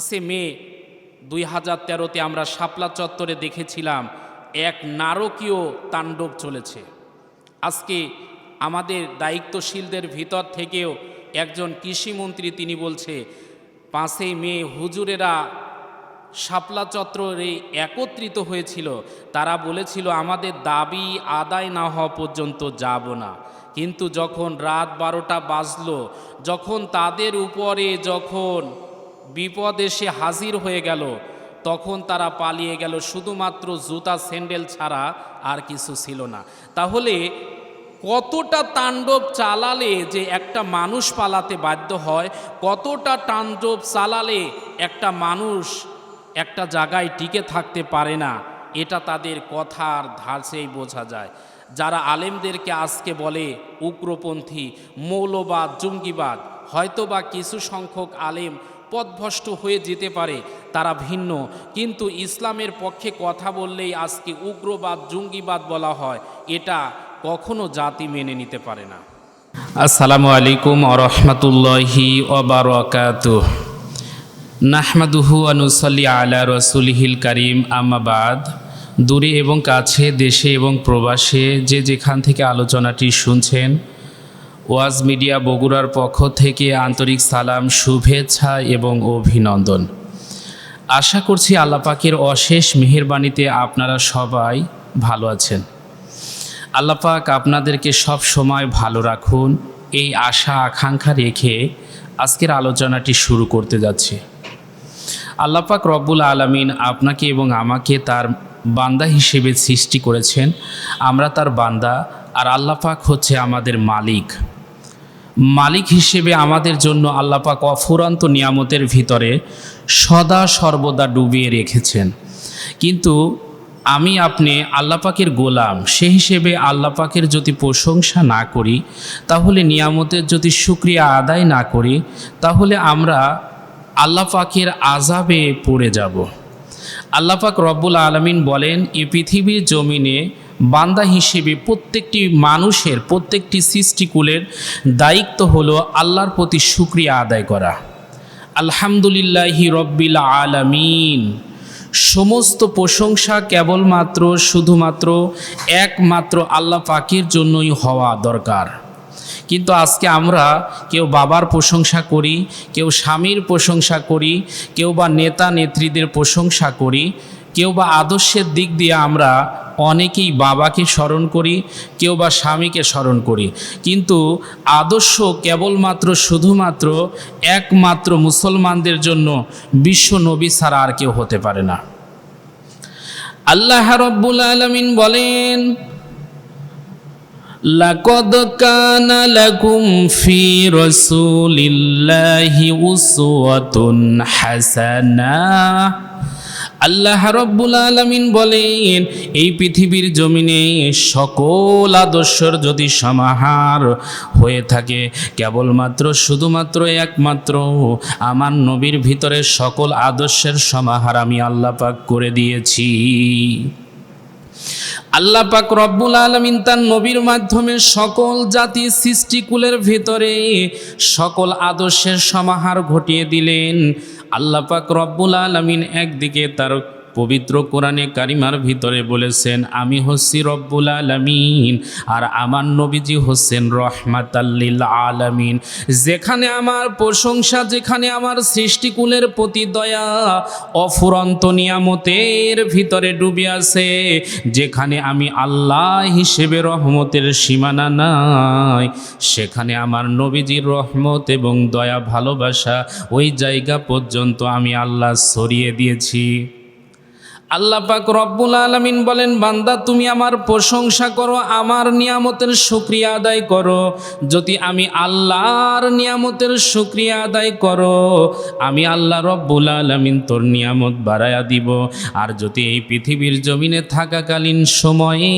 পাঁচে মে দুই হাজার তেরোতে আমরা শাপলা চত্বরে দেখেছিলাম এক নারকীয় তাণ্ডব চলেছে। আজকে আমাদের দায়িত্বশীলদের ভিতর থেকেও একজন কৃষিমন্ত্রী তিনি বলছে, পাঁচই মে হুজুরেরা শাপলা চত্বরে একত্রিত হয়েছিল। তারা বলেছিল, আমাদের দাবি আদায় না হওয়া পর্যন্ত যাব না। কিন্তু যখন রাত বারোটা বাজলো, যখন তাদের উপরে যখন বিপদ এসে হাজির হয়ে গেল। তখন তারা পালিয়ে গেল, শুধুমাত্র জুতা, স্যান্ডেল ছাড়া আর কিছু ছিল না। তাহলে কতটা তাণ্ডব চালালে যে একটা মানুষ পালাতে বাধ্য হয়, কতটা তাণ্ডব চালালে একটা মানুষ একটা জায়গায় টিকে থাকতে পারে না, এটা তাদের কথার ধারসেই বোঝা যায়। যারা আলেমদেরকে আজকে বলে, উগ্রপন্থী, মৌলবাদ, জঙ্গিবাদ, হয়তোবা কিছু সংখ্যক আলেম পথভ্রষ্ট হয়ে যেতে পারে, তারা ভিন্ন। কিন্তু ইসলামের পক্ষে কথা বললেই আজকে উগ্রবাদ, জঙ্গিবাদ বলা হয়। এটা কখনো জাতি মেনে নিতে পারে না। আসসালামু আলাইকুম আরহামতুল্লাহি ওবরাকাতুহ নাহমাদুহু আনুসাল্লি আলা রসুলহিল করিম। আমাবাদ দূরে এবং কাছে, দেশে এবং প্রবাসে যে যেখান থেকে আলোচনাটি শুনছেন ওয়াজ মিডিয়া বগুড়ার পক্ষ থেকে আন্তরিক সালাম, শুভেচ্ছা এবং অভিনন্দন। আশা করছি আল্লাপাকের অশেষ মেহেরবানিতে আপনারা সবাই ভালো আছেন। আল্লাপাক আপনাদেরকে সব সময় ভালো রাখুন। এই আশা, আকাঙ্ক্ষা রেখে আজকের আলোচনাটি শুরু করতে যাচ্ছি। আল্লাপাক রব্বুল আলমিন আপনাকে এবং আমাকে তার বান্দা হিসেবে সৃষ্টি করেছেন। আমরা তার বান্দা আর আল্লাপাক হচ্ছে আমাদের মালিক। মালিক হিসেবে আমাদের জন্য আল্লাপাক অফুরান্ত নিয়ামতের ভিতরে সদা সর্বদা ডুবিয়ে রেখেছেন। কিন্তু আমি আপনি আল্লাপাকের গোলাম, সে হিসেবে আল্লাপাকের যদি প্রশংসা না করি, তাহলে নিয়ামতের যদি সুক্রিয়া আদায় না করি, তাহলে আমরা আল্লাহ পাকের আজাবে পড়ে যাব। আল্লাহ পাক রব্বুল আলমিন বলেন এই পৃথিবীর জমিনে বান্দা হিসেবে প্রত্যেকটি মানুষের, প্রত্যেকটি সৃষ্টিকুলের দায়িত্ব হলো আল্লাহর প্রতি সুক্রিয়া আদায় করা। আলহামদুলিল্লাহি রব্বিল আলামিন। সমস্ত প্রশংসা কেবলমাত্র, শুধুমাত্র একমাত্র আল্লাহ পাকের জন্যই হওয়া দরকার। কিন্তু আজকে আমরা কেউ বাবার প্রশংসা করি, কেউ স্বামীর প্রশংসা করি, কেউ বা নেতা নেত্রীদের প্রশংসা করি কেউ বা আদর্শের দিক দিয়ে আমরা অনেকেই বাবাকে স্মরণ করি কেউ বা স্বামীকে স্মরণ করি কিন্তু আদর্শ কেবলমাত্র শুধুমাত্র একমাত্র মুসলমানদের জন্য বিশ্ব নবী ছাড়া আর কেউ হতে পারে না আল্লাহ রব্বুল আলমিন বলেন لقد كان لكم في رسول الله أسوة حسنة আল্লাহ রব্বুল আলমিন বলেন, এই পৃথিবীর জমিনে সকল আদর্শর যদি সমাহার হয়ে থাকে, কেবলমাত্র, শুধুমাত্র, একমাত্র আমার নবীর ভিতরে সকল আদর্শের সমাহার আমি আল্লাহ পাক করে দিয়েছি। আল্লাহ পাক রব্বুল আলমিন তার নবীর মাধ্যমে সকল জাতি সৃষ্টিকুলের ভেতরে সকল আদর্শের সমাহার ঘটিয়ে দিলেন। আল্লাহ পাক রব্বুল আলমিন একদিকে তার পবিত্র কোরআনে কারিমার ভিতরে বলেছেন, আমি হচ্ছি রব্বুল আলমিন, আর আমার নবীজি হচ্ছেন রহমাতাল্লিল আলমিন। যেখানে আমার প্রশংসা, যেখানে আমার সৃষ্টিকুলের প্রতি দয়া, অফুরন্ত নিয়ামতের ভিতরে ডুবে আছে। যেখানে আমি আল্লাহ হিসেবে রহমতের সীমানা নাই, সেখানে আমার নবীজির রহমত এবং দয়া ভালোবাসা ওই জায়গা পর্যন্ত আমি আল্লাহ সরিয়ে দিয়েছি। আল্লাহ পাক রব্বুল আলমিন বলেন, বান্দা, তুমি আমার প্রশংসা করো, আমার নিয়ামতের শুক্রিয়া আদায় করো। যদি আমি আল্লাহর নিয়ামতের শুক্রিয়া আদায় করো, আমি আল্লাহ রব্বুল আলমিন তোর নিয়ামত বাড়াইয়া দিব। আর যদি এই পৃথিবীর জমিনে থাকাকালীন সময়ে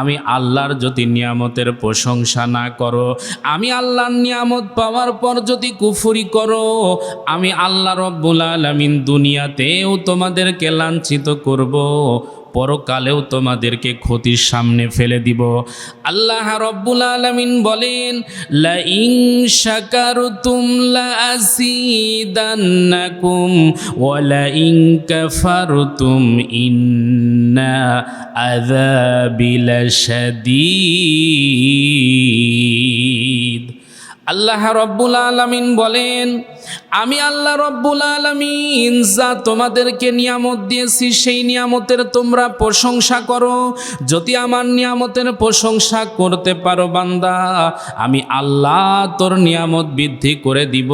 আমি আল্লাহর যদি নিয়ামতের প্রশংসা না করো, আমি আল্লাহর নিয়ামত পাওয়ার পর যদি কুফুরি করো, আমি আল্লাহ রব্বুল আলমিন দুনিয়াতেও তোমাদেরকে লাঞ্ছিত করব, পরকালেও তোমাদেরকে ক্ষতির সামনে ফেলে দিব। আল্লাহ রব্বুল আলমিন বলেন লা ইং শাকারতুম লা আসিদান্নাকুম ওয়া লা ইং কাফারতুম ইন্না আযাবি লাশাদীদ। আল্লাহ রব্বুল আলমিন বলেন আমি আল্লাহ রব্বুল আলমিন, যা তোমাদেরকে নিয়ামত দিয়েছি, সেই নিয়ামতের তোমরা প্রশংসা করো। যদি আমার নিয়ামতের প্রশংসা করতে পারো বান্দা, আমি আল্লাহ তোর নিয়ামত বৃদ্ধি করে দিব।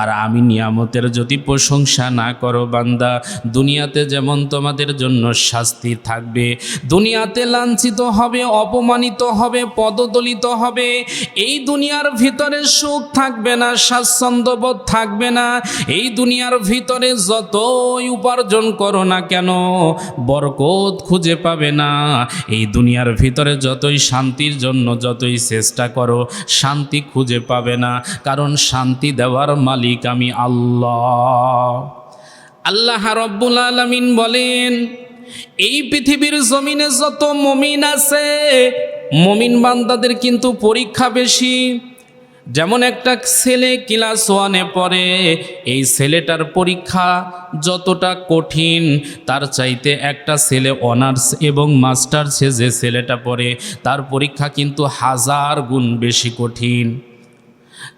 আর আমি নিয়ামতের যদি প্রশংসা না করো বান্দা, দুনিয়াতে যেমন তোমাদের জন্য শাস্তি থাকবে, দুনিয়াতে লাঞ্ছিত হবে, অপমানিত হবে, পদদলিত হবে, এই দুনিয়ার ভিতরে সুখ থাকবে না, স্বাচ্ছন্দ্যবোধ থাকবে না। এই দুনিয়ার ভিতরে যতই উপার্জন করো না কেন, বরকত খুঁজে পাবে না। এই দুনিয়ার ভিতরে যতই শান্তির জন্য যতই চেষ্টা করো, শান্তি খুঁজে পাবে না। কারণ শান্তি দেওয়ার মালিক আমি আল্লাহ। আল্লাহ রব্বুল আলমিন বলেন, এই পৃথিবীর জমিনে যত মমিন আছে, মমিন বান্দাদের কিন্তু পরীক্ষা বেশি। যেমন একটা ছেলে ক্লাস ওয়ানে পড়ে, এই ছেলেটার পরীক্ষা যতটা কঠিন, তার চাইতে একটা ছেলে অনার্স এবং মাস্টার্সে যে ছেলেটা পড়ে, তার পরীক্ষা কিন্তু হাজার গুণ বেশি কঠিন।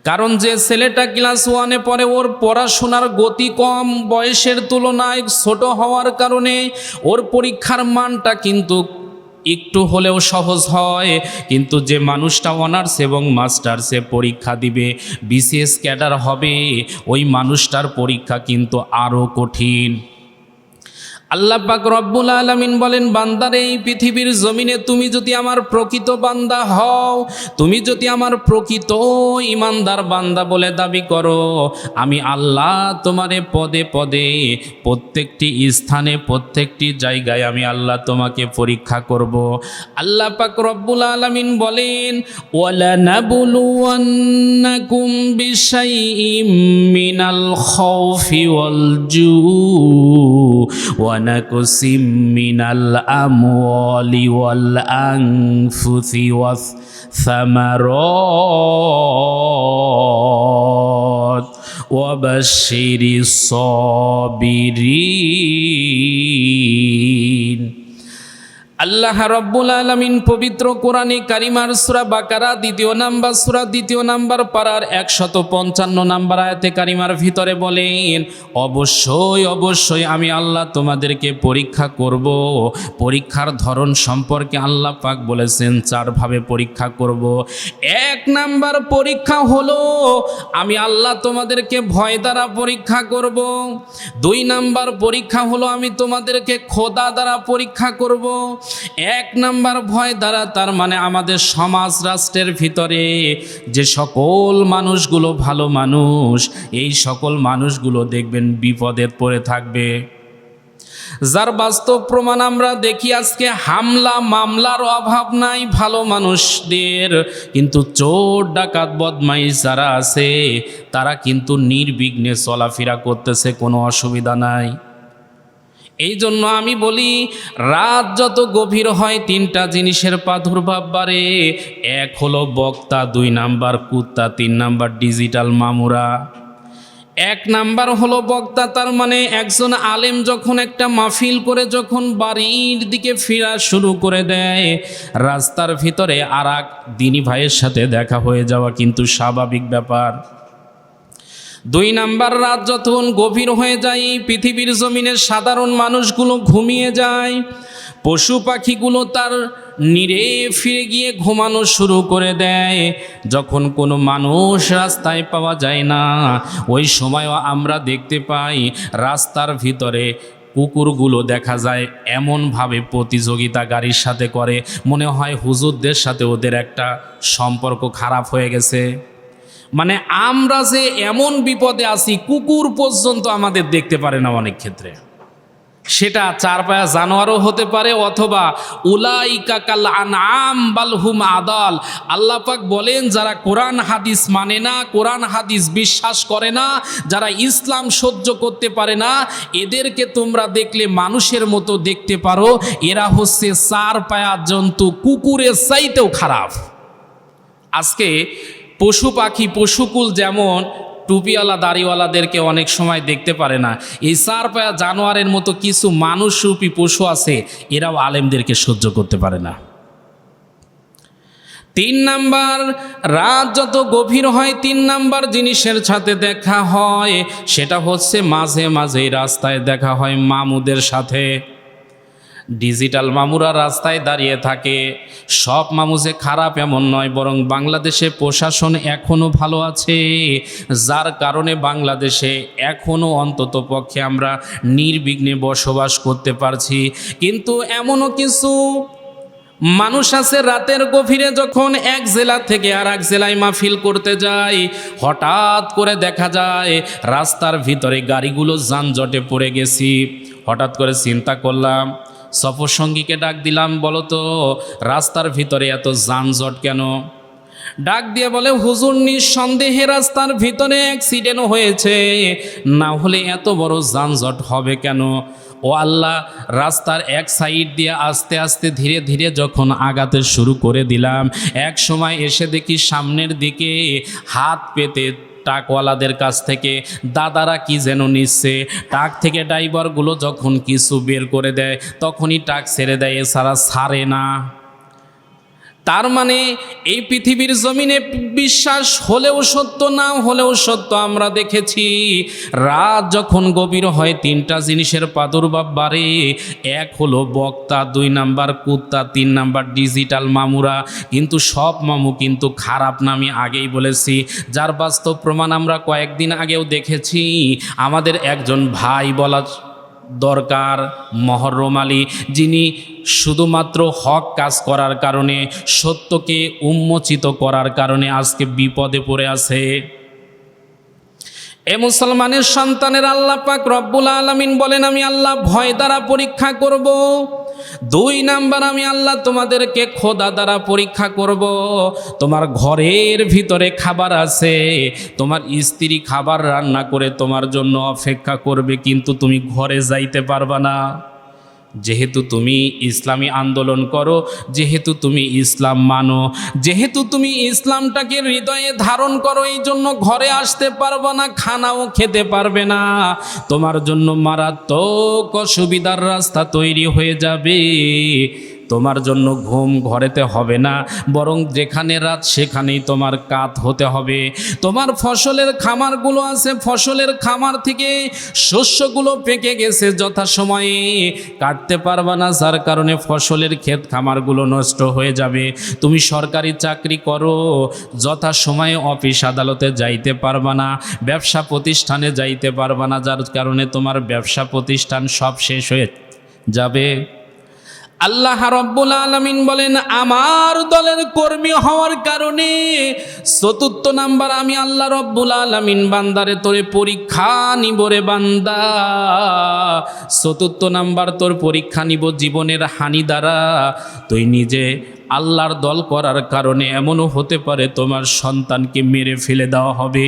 কারণ যে ছেলেটা ক্লাস ওয়ানে পড়ে, ওর পড়াশোনার গতি কম, বয়সের তুলনায় ছোট হওয়ার কারণে ওর পরীক্ষার মানটা কিন্তু একটু হলেও সহজ হয়। কিন্তু যে মানুষটা অনার্স এবং মাস্টার্সে পরীক্ষা দিবে, বিশেষ ক্যাডার হবে, ওই মানুষটার পরীক্ষা কিন্তু আরও কঠিন। আল্লাহ পাক রব্বুল আলমিন বলেন, বান্দার, এই পৃথিবীর জমিনে তুমি যদি আমার প্রকৃত বান্দা হও, তুমি যদি আমার প্রকৃত ইমানদার বান্দা বলে দাবি করো, আমি আল্লাহ তোমারে পদে পদে, প্রত্যেকটি স্থানে, প্রত্যেকটি জায়গায় আমি আল্লাহ তোমাকে পরীক্ষা করব। আল্লাহ পাক রব্বুল আলমিন বলেন ওয়ালা ونقص من الأموال والأنفس والثمرات. وبشر الصابرين. আল্লাহ রব্বুল আলমিন পবিত্র কোরআনে কারিমার সুরা বাকারা, দ্বিতীয় নাম্বার সুরা, দ্বিতীয় নাম্বার পাড়ার একশত পঞ্চান্ন নাম্বার আয়াতে কারিমার ভিতরে বলেন, অবশ্যই অবশ্যই আমি আল্লাহ তোমাদেরকে পরীক্ষা করব। পরীক্ষার ধরন সম্পর্কে আল্লাহ পাক বলেছেন চারভাবে পরীক্ষা করব। এক নাম্বার পরীক্ষা হলো, আমি আল্লাহ তোমাদেরকে ভয় দ্বারা পরীক্ষা করব। দুই নাম্বার পরীক্ষা হলো, আমি তোমাদেরকে খোদা দ্বারা পরীক্ষা করব। এক নাম্বার ভয় দ্বারা তার মানে আমাদের সমাজ রাষ্ট্রের ভিতরে যে সকল মানুষগুলো ভালো মানুষ, এই সকল মানুষগুলো দেখবেন বিপদে পড়ে থাকবে। যার বাস্তব প্রমাণ আমরা দেখি আজকে হামলা, মামলার অভাব নাই ভালো মানুষদের, কিন্তু চোর, ডাকাত, বদমাইশ যারা আছে, তারা কিন্তু নির্বিঘ্নে চলাফেরা করতেছে, কোনো অসুবিধা নাই। এই জন্য আমি বলি, রাত যত গভীর হয় তিনটা জিনিসের প্রাদুর্ভাব বাড়ে। এক হলো বক্তা, দুই নাম্বার কুত্তা, তিন নাম্বার ডিজিটাল মামুরা। এক নাম্বার হলো বক্তা, তার মানে একজন আলেম যখন একটা মাহফিল করে যখন বাড়ির দিকে ফেরা শুরু করে দেয়, রাস্তার ভিতরে আর এক দিনী ভাইয়ের সাথে দেখা হয়ে যাওয়া কিন্তু স্বাভাবিক ব্যাপার। দুই নাম্বার রাত যখন গভীর হয়ে যায়, পৃথিবীর জমিনে সাধারণ মানুষগুলো ঘুমিয়ে যায়। পশু পাখিগুলো তার নিরে ফিরে গিয়ে ঘুমানো শুরু করে দেয়। যখন কোনো মানুষ রাস্তায় পাওয়া যায় না, ওই সময়ও আমরা দেখতে পাই, রাস্তার ভিতরে কুকুরগুলো দেখা যায়, এমনভাবে প্রতিযোগিতা গাড়ির সাথে করে। মনে হয় হুজুরদের সাথে ওদের একটা সম্পর্ক খারাপ হয়ে গেছে। মানে আমরা যে এমন বিপদে আছি, কুকুর পর্যন্ত আমাদের দেখতে পারে না অনেক ক্ষেত্রে। সেটা চার পায়া জানোয়ারও হতে পারে অথবা উলাইকা কাল আনআম বালহুম আদাল। আল্লাহ পাক বলেন, যারা কোরআন হাদিস মানে না, কোরআন হাদিস বিশ্বাস করে না, যারা ইসলাম সহ্য করতে পারে না, এদেরকে তোমরা দেখলে মানুষের মতো দেখতে পারো। এরা হচ্ছে চার পায়া জন্তু, কুকুরের চাইতেও খারাপ। আজকে পশু পাখি, পশুকুল যেমন টুপিওয়ালা, দাড়িওয়ালাদেরকে অনেক সময় দেখতে পারে না। এই চার পায়া জানোয়ারের মতো কিছু মানুষরূপী পশু আছে, এরাও আলেমদেরকে সহ্য করতে পারে না। তিন নাম্বার, রাত যত গভীর হয়, তিন নাম্বার জিনিসের সাথে দেখা হয়, সেটা হচ্ছে মাঝে মাঝে রাস্তায় দেখা হয় মামুদের সাথে। ডিজিটাল মামুরা রাস্তায় দাঁড়িয়ে থাকে। সব মামু যে খারাপ এমন নয়, বরং বাংলাদেশে প্রশাসন এখনও ভালো আছে। যার কারণে বাংলাদেশে এখনও অন্তত পক্ষে আমরা নির্বিঘ্নে বসবাস করতে পারছি। কিন্তু এমনও কিছু মানুষ আছে রাতের গভীরে যখন এক জেলা থেকে আর এক জেলায় মাহফিল করতে যায়। হঠাৎ করে দেখা যায়, রাস্তার ভিতরে গাড়িগুলো যানজটে পড়ে গেছি। হঠাৎ করে চিন্তা করলাম সফর সঙ্গীকে ডাক দিলাম, বলো তো, রাস্তার ভিতরে এত যানজট কেন? ডাক দিয়ে বলে, হুজুর, নিঃসন্দেহে রাস্তার ভিতরে অ্যাক্সিডেন্ট হয়েছে। না হলে এত বড় যানজট হবে কেন? ও আল্লাহ, রাস্তার এক সাইড দিয়ে আস্তে আস্তে ধীরে ধীরে যখন আগাতে শুরু করে দিলাম, এক সময় এসে দেখি সামনের দিকে হাত পেতে টাকওয়ালাদের কাছ থেকে, দাদারা কি যেন নিচ্ছে? টাক থেকে ড্রাইভারগুলো যখন কিছু বের করে দেয়, তখনই টাক ছেড়ে দেয় এছাড়া ছাড়ে না। তার মানে এই পৃথিবীর জমিনে বিশ্বাস হলেও সত্য, না হলেও সত্য আমরা দেখেছি। রাত যখন গভীর হয়, তিনটা জিনিসের প্রাদুর্ভাব বাড়ে। এক হলো বক্তা, দুই নাম্বার কুত্তা, তিন নাম্বার ডিজিটাল মামুরা। কিন্তু সব মামু কিন্তু খারাপ না আমি আগেই বলেছি। যার বাস্তব প্রমাণ আমরা কয়েকদিন আগেও দেখেছি। আমাদের একজন ভাই বলা দরকার মহরম আলী, যিনি শুধুমাত্র হক কাজ করার কারণে, সত্যকে উন্মোচিত করার কারণে আজকে বিপদে পড়ে আছে। এ মুসলমানের সন্তানের আল্লাহ পাক রব্বুল আলমিন বলেন, আমি আল্লাহ ভয় দ্বারা পরীক্ষা করব। দুই নাম্বার আমি আল্লাহ তোমাদেরকে খোদা দ্বারা পরীক্ষা করব। তোমার ঘরের ভিতরে খাবার আছে, তোমার স্ত্রী খাবার রান্না করে তোমার জন্য অপেক্ষা করবে, কিন্তু তুমি ঘরে যাইতে পারবা না। যেহেতু তুমি ইসলামী আন্দোলন করো, যেহেতু তুমি ইসলাম মানো, যেহেতু তুমি ইসলামটাকে হৃদয়ে ধারণ করো, এই জন্য ঘরে আসতে পারবে না, খানাও খেতে পারবে না। তোমার জন্য মারাত্মক অসুবিধার রাস্তা তৈরি হয়ে যাবে। তোমার জন্য ঘুম ঘরেতে হবে না, বরং যেখানে রাত সেখানেই তোমার কাত হতে হবে। তোমার ফসলের খামারগুলো আছে, ফসলের খামার থেকে শস্যগুলো পেকে গেছে যথাসময়ে। কাটতে পারবা না, যার কারণে ফসলের ক্ষেত খামারগুলো নষ্ট হয়ে যাবে। তুমি সরকারি চাকরি করো, যথাসময়ে অফিস আদালতে যাইতে পারবা না, ব্যবসা প্রতিষ্ঠানে যাইতে পারবা না, যার কারণে তোমার ব্যবসা প্রতিষ্ঠান সব শেষ হয়ে যাবে। আল্লাহ রব্বুল আলমিন বলেন, আমার দলের কর্মী হওয়ার কারণে চতুর্থ নাম্বার আমি আল্লাহ রব্বুল আলমিন বান্দারে তোরে পরীক্ষা নিব রে বান্দা। চতুর্থ নাম্বার তোর পরীক্ষা নিব জীবনের হানি দ্বারা। তুই নিজে আল্লাহর দল করার কারণে এমনও হতে পারে তোমার সন্তানকে মেরে ফেলে দেওয়া হবে,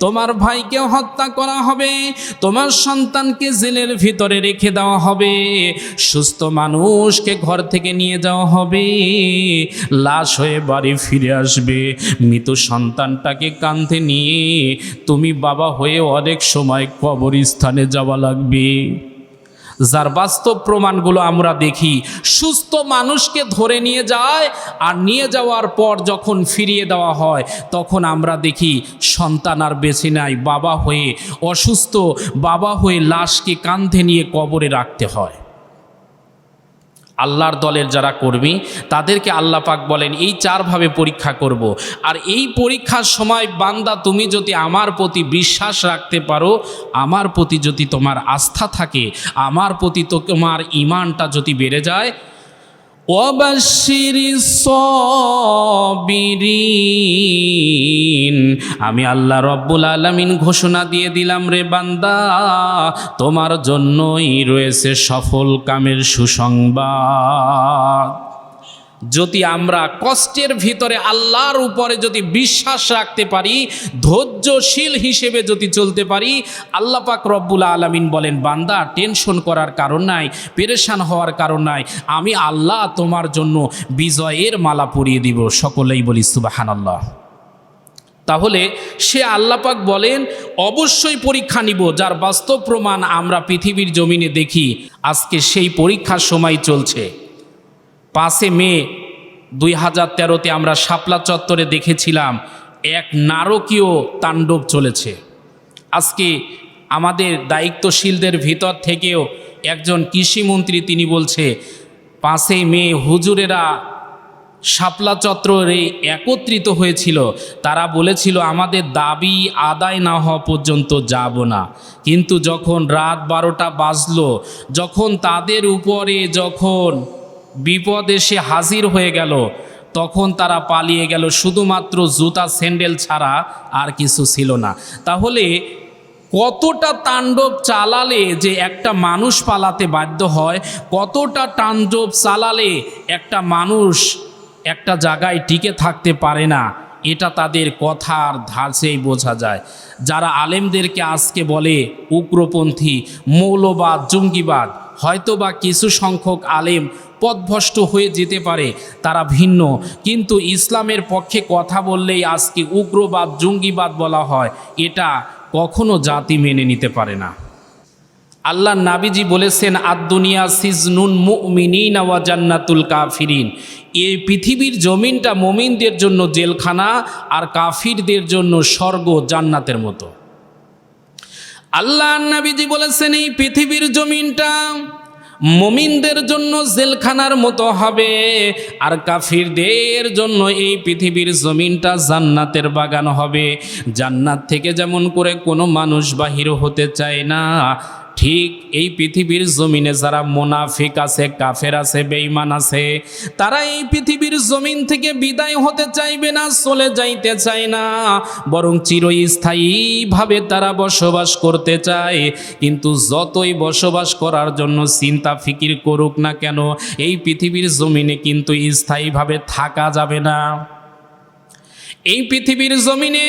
তোমার ভাইকে হত্যা করা হবে, তোমার সন্তানকে জেলের ভিতরে রেখে দেওয়া হবে, সুস্থ মানুষকে ঘর থেকে নিয়ে যাওয়া হবে, লাশ হয়ে বাড়ি ফিরে আসবে, মৃত সন্তানটাকে কাঁধে নিয়ে তুমি বাবা হয়ে অনেক সময় কবরস্থানে যাওয়া লাগবে। যার বাস্তব প্রমাণগুলো আমরা দেখি, সুস্থ মানুষকে ধরে নিয়ে যায় আর নিয়ে যাওয়ার পর যখন ফিরিয়ে দেওয়া হয়, তখন আমরা দেখি সন্তান আর বেছে নাই, বাবা হয়ে অসুস্থ, বাবা হয়ে লাশকে কাঁধে নিয়ে কবরে রাখতে হয়। আল্লাহর দলের যারা কর্মী, তাদেরকে আল্লাহ পাক বলেন, এই চারভাবে পরীক্ষা করব। আর এই পরীক্ষার সময় বান্দা, তুমি যদি আমার প্রতি বিশ্বাস রাখতে পারো, আমার প্রতি যদি তোমার আস্থা থাকে, আমার প্রতি তো তোমার ইমানটা যদি বেড়ে যায় আমি আল্লাহ রব্বুল আলমিন ঘোষণা দিয়ে দিলাম রে বান্দা, তোমার জন্যই রয়েছে সফল কামের সুসংবাদ। যদি আমরা কষ্টের ভিতরে আল্লাহর উপরে যদি বিশ্বাস রাখতে পারি, ধৈর্যশীল হিসেবে যদি চলতে পারি, আল্লাহ পাক রব্বুল আলমিন বলেন, বান্দা, টেনশন করার কারণ নাই, পেরেশান হওয়ার কারণ নাই, আমি আল্লাহ তোমার জন্য বিজয়ের মালা পরিয়ে দিব। সকলেই বলি সুবাহান আল্লাহ তাহলে সে আল্লাপাক বলেন, অবশ্যই পরীক্ষা নিব, যার বাস্তব প্রমাণ আমরা পৃথিবীর জমিনে দেখি, আজকে সেই পরীক্ষার সময় চলছে। পাঁচে মে দুই হাজার তেরোতে আমরা শাপলা চত্বরে দেখেছিলাম এক নারকীয় তাণ্ডব চলেছে। আজকে আমাদের দায়িত্বশীলদের ভিতর থেকেও একজন কৃষিমন্ত্রী তিনি বলছে পাঁচই মে হুজুরেরা শাপলা চত্বরে একত্রিত হয়েছিল। তারা বলেছিল, আমাদের দাবি আদায় না হওয়া পর্যন্ত যাব না। কিন্তু যখন রাত বারোটা বাজলো, যখন তাদের উপরে যখন বিপদ এসে হাজির হয়ে গেল। তখন তারা পালিয়ে গেল, শুধুমাত্র জুতা, স্যান্ডেল ছাড়া আর কিছু ছিল না। তাহলে কতটা তাণ্ডব চালালে যে একটা মানুষ পালাতে বাধ্য হয়, কতটা তাণ্ডব চালালে একটা মানুষ একটা জায়গায় টিকে থাকতে পারে না, এটা তাদের কথার ধারসেই বোঝা যায়। যারা আলেমদেরকে আজকে বলে, উগ্রপন্থী, মৌলবাদ, জঙ্গিবাদ, হয়তোবা কিছু সংখ্যক আলেম পথভ্রষ্ট হয়ে যেতে পারে, তারা ভিন্ন। কিন্তু ইসলামের পক্ষে কথা বললেই আজকে উগ্রবাদ, জঙ্গিবাদ বলা হয়। এটা কখনো জাতি মেনে নিতে পারে না। আল্লাহ নাবিজি বলেছেন আদুনিয়া সিজনুন মুমিনিন ওয়া জান্নাতুল কাফিরিন। এই পৃথিবীর জমিনটা মমিনদের জন্য জেলখানা আর কাফিরদের জন্য স্বর্গ জান্নাতের মতো। আল্লাহ নাবিজি বলেছেন, এই পৃথিবীর জমিনটা মমিনদের জন্য জেলখানার মতো হবে। আর কাফিরদের জন্য এই পৃথিবীর জমিনটা জান্নাতের বাগান হবে। জান্নাত থেকে যেমন করে কোনো মানুষ বাহির হতে চায় না ঠিক এই পৃথিবীর জমিনে যারা মোনাফিক আছে, কাফের আছে, বেঈমান আছে, তারা এই পৃথিবীর জমিন থেকে বিদায় হতে চাইবে না, চলে যাইতে চায় না। বরং চিরস্থায়ীভাবে তারা বসবাস করতে চায়। কিন্তু যতই বসবাস করার জন্য চিন্তা, ফিকির করুক না কেন, এই পৃথিবীর জমিনে কিন্তু স্থায়ীভাবে থাকা যাবে না। এই পৃথিবীর জমিনে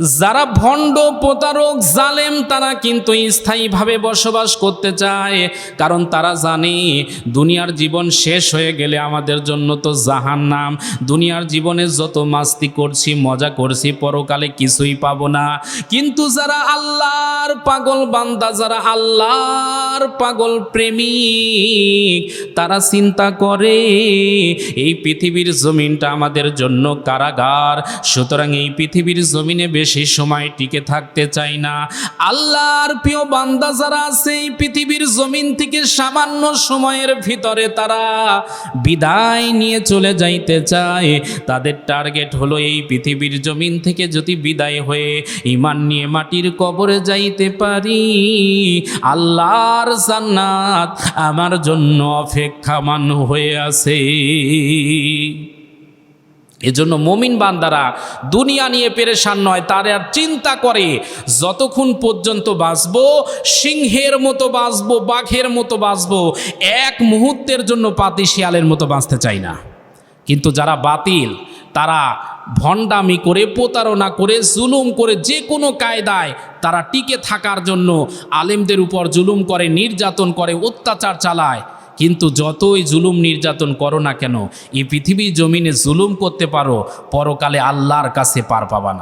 যারা ভণ্ড প্রতারক, জালেম, তারা কিন্তু স্থায়ীভাবে বসবাস করতে চায়। কারণ তারা জানে, দুনিয়ার জীবন শেষ হয়ে গেলে আমাদের জন্য তো জাহান নাম দুনিয়ার জীবনে যত মাস্তি করছি, মজা করছি, পরকালে কিছুই পাবো না। কিন্তু যারা আল্লাহর পাগল বান্দা, যারা আল্লাহর পাগল প্রেমিক। তারা চিন্তা করে, এই পৃথিবীর জমিনটা আমাদের জন্য কারাগার। সুতরাং এই পৃথিবীর জমিনে বেশি সময় টিকে থাকতে চাই না। আল্লাহর প্রিয় বান্দা যারা আছে, এই পৃথিবীর জমিন থেকে সামান্য সময়ের ভিতরে তারা বিদায় নিয়ে চলে যাইতে চায়। তাদের টার্গেট হলো এই পৃথিবীর জমিন থেকে যদি বিদায় হয়ে ইমান নিয়ে মাটির কবরে যাইতে পারি আল্লাহর জান্নাত আমার জন্য অপেক্ষামান হয়ে আছে। এজন্য মমিন বান্দারা দুনিয়া নিয়ে পেরেশান নয়, তার আর চিন্তা করে, যতক্ষণ পর্যন্ত বাঁচব, সিংহের মতো বাঁচব, বাঘের মতো বাঁচব, এক মুহূর্তের জন্য পাতি শিয়ালের মতো বাঁচতে চাই না। কিন্তু যারা বাতিল তারা ভণ্ডামি করে, প্রতারণা করে, জুলুম করে যে কোনো কায়দায় তারা টিকে থাকার জন্য আলেমদের উপর জুলুম করে, নির্যাতন করে, অত্যাচার চালায়। কিন্তু যতই জুলুম, নির্যাতন করো না কেন, এই পৃথিবী জমিনে জুলুম করতে পারো, পরকালে আল্লাহর কাছে পার পাবা না।